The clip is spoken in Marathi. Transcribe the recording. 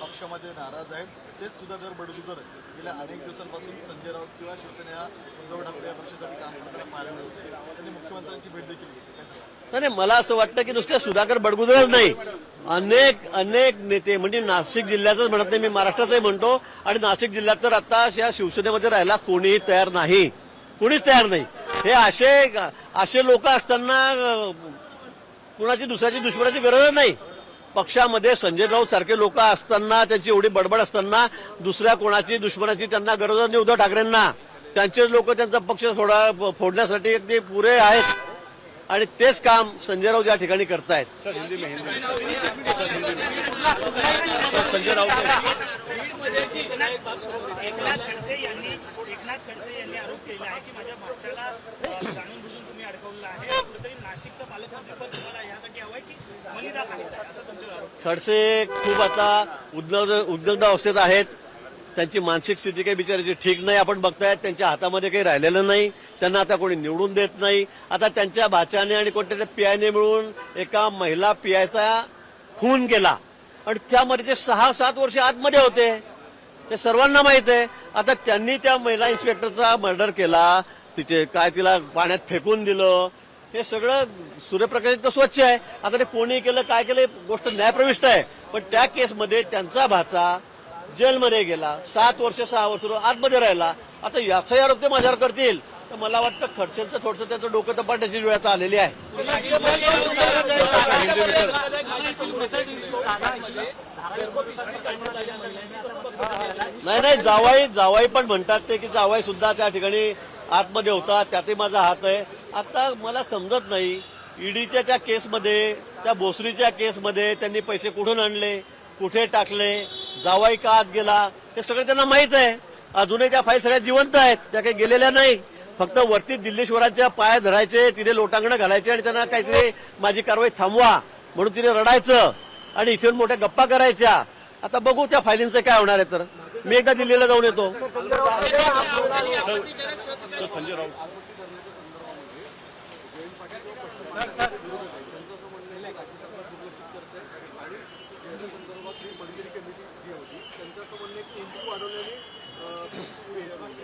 पक्षामध्ये नाराज आहेत. तेच सुधाकर बडगुजर गेल्या अनेक दिवसांपासून संजय राऊत किंवा शिवसेना उद्धव ठाकरे या पक्षासाठी काम करताना पाहायला मिळत होते त्यांनी मुख्यमंत्र्यांची भेट देखील घेतली. नाही मला असं वाटतं की नुसत्या सुधाकर बडगुजरच नाही. अनेक अनेक नेते म्हणजे नाशिक जिल्ह्याचंच म्हणत नाही मी महाराष्ट्राचंही म्हणतो. आणि नाशिक जिल्ह्यात तर आता या शिवसेनेमध्ये राहायला कोणीही तयार नाही. कोणीच तयार नाही. हे असे असे लोक असताना कुणाची दुसऱ्याची दुश्मनाची गरज नाही. पक्षामध्ये संजय राऊत सारखे लोक असताना त्यांची एवढी बडबड असताना दुसऱ्या कोणाची दुश्मनाची त्यांना गरज नाही उद्धव ठाकरेंना. त्यांचेच लोक त्यांचा पक्ष सोडा फोडण्यासाठी अगदी पुरे आहेत. आणि तेच काम संजय राऊत या ठिकाणी करतायत. संजय राऊत. एकनाथ खडसे खूप आता उद्योग उद्योगद अवस्थेत आहेत. त्यांची मानसिक स्थिती काही बिचारायची ठीक नाही. आपण बघतायत त्यांच्या हातामध्ये काही राहिलेलं नाही. त्यांना आता कोणी निवडून देत नाही. आता त्यांच्या भाच्याने आणि कोणत्या पियाने मिळून एका महिला पियाचा खून केला. आणि त्यामध्ये ते सहा सात वर्ष आतमध्ये होते. हे सर्वांना माहीत आहे. आता त्यांनी त्या महिला इन्स्पेक्टरचा मर्डर केला. तिचे काय तिला पाण्यात फेकून दिलं. हे सगळं सूर्यप्रकाश इतकं स्वच्छ आहे. आता ते कोणी केलं काय केलं गोष्ट न्यायप्रविष्ट आहे. पण त्या केसमध्ये त्यांचा भाचा जेलमध्ये गेला. सात वर्ष सहा वर्ष आतमध्ये राहिला. आता याचाही आरोप ते माझ्यावर करतील. तर मला वाटतं खडसेंचं थोडंसं त्याचं डोकं तपासण्याची वेळ आता आलेली आहे. नाही नाही जावाई जावाई पण म्हणतात ते की जावाई सुद्धा त्या ठिकाणी आतमध्ये होता त्यातही माझा हात आहे. आता मला समजत नाही ईडीच्या त्या केसमध्ये त्या भोसरीच्या केसमध्ये त्यांनी पैसे कुठून आणले कुठे टाकले जावाई का आत गेला हे सगळं त्यांना माहीत आहे. अजूनही त्या फाईल सगळ्या जिवंत आहेत त्या काही गेलेल्या नाही. फक्त वरती दिल्लीश्वरांच्या पाय धरायचे तिथे लोटांगणं घालायचे आणि त्यांना काहीतरी माझी कारवाई थांबवा म्हणून तिथे रडायचं आणि इथून मोठ्या गप्पा करायच्या. आता बघू त्या फायलींचं काय होणार आहे तर. मी एकदा दिल्लीला जाऊन येतो संजय राऊत